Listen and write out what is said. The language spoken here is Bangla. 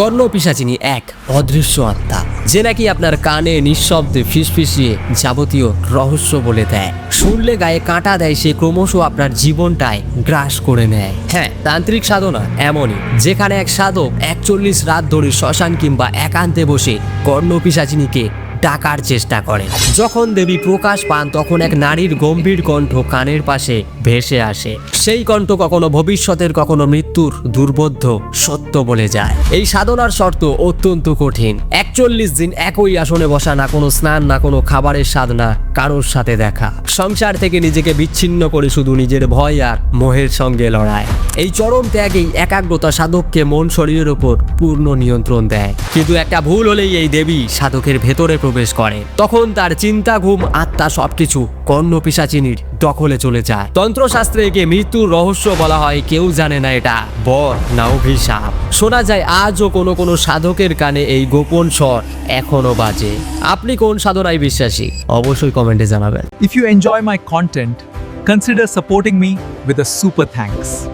কর্ণ পিসাচিনী এক অদৃশ্য আত্মা, যে নাকি আপনার কানে নিঃশব্দে ফিসফিসিয়ে যাবতীয় রহস্য বলে দেয়। শুনলে গায়ে কাঁটা দেয় সে ক্রমশ আপনার জীবনটায় গ্রাস করে নেয়। হ্যাঁ তান্ত্রিক সাধনা এমনই, যেখানে এক সাধক একচল্লিশ রাত ধরে শ্মশান কিংবা একান্তে বসে কর্ণ পিসাচিনীকে ডাকার চেষ্টা করে। যখন দেবী প্রকাশ পান, তখন এক নারীর গম্ভীর কণ্ঠ কানের পাশে ভেসে আসে। সেই কণ্ঠ কখনো ভবিষ্যতের, কখনো মৃত্যুর দুর্বোধ্য সত্য বলে যায়। এই সাধনার শর্ত অত্যন্ত কঠিন। একচল্লিশ দিন একই আসনে বসা, না কোনো স্নান, না কোনো খাবারের স্বাদ, না কারোর সাথে দেখা। সংসার থেকে নিজেকে বিচ্ছিন্ন করে শুধু নিজের ভয় আর মোহের সঙ্গে লড়াই। এই চরম ত্যাগেই একাগ্রতা সাধককে মন শরীরের ওপর পূর্ণ নিয়ন্ত্রণ দেয়। কিন্তু একটা ভুল হলেই এই দেবী সাধকের ভেতরে প্রবেশ করে। তখন তার চিন্তা, ঘুম, আত্মা সবকিছু কর্ণ পিসাচিনীর দখলে চলে যায়। তন্ত্রশাস্ত্রে একে মৃত্যুর রহস্য বলা হয়, কেউ জানে না এটা। বর, না অভিশাপ। শোনা যায়, আজও কোনো কোনো সাধকের কানে এই গোপন স্বর এখনও বাজে। আপনি কোন সাধনায় বিশ্বাসী? অবশ্যই কমেন্টে জানাবেন। If you enjoy my content consider supporting me with a super thanks.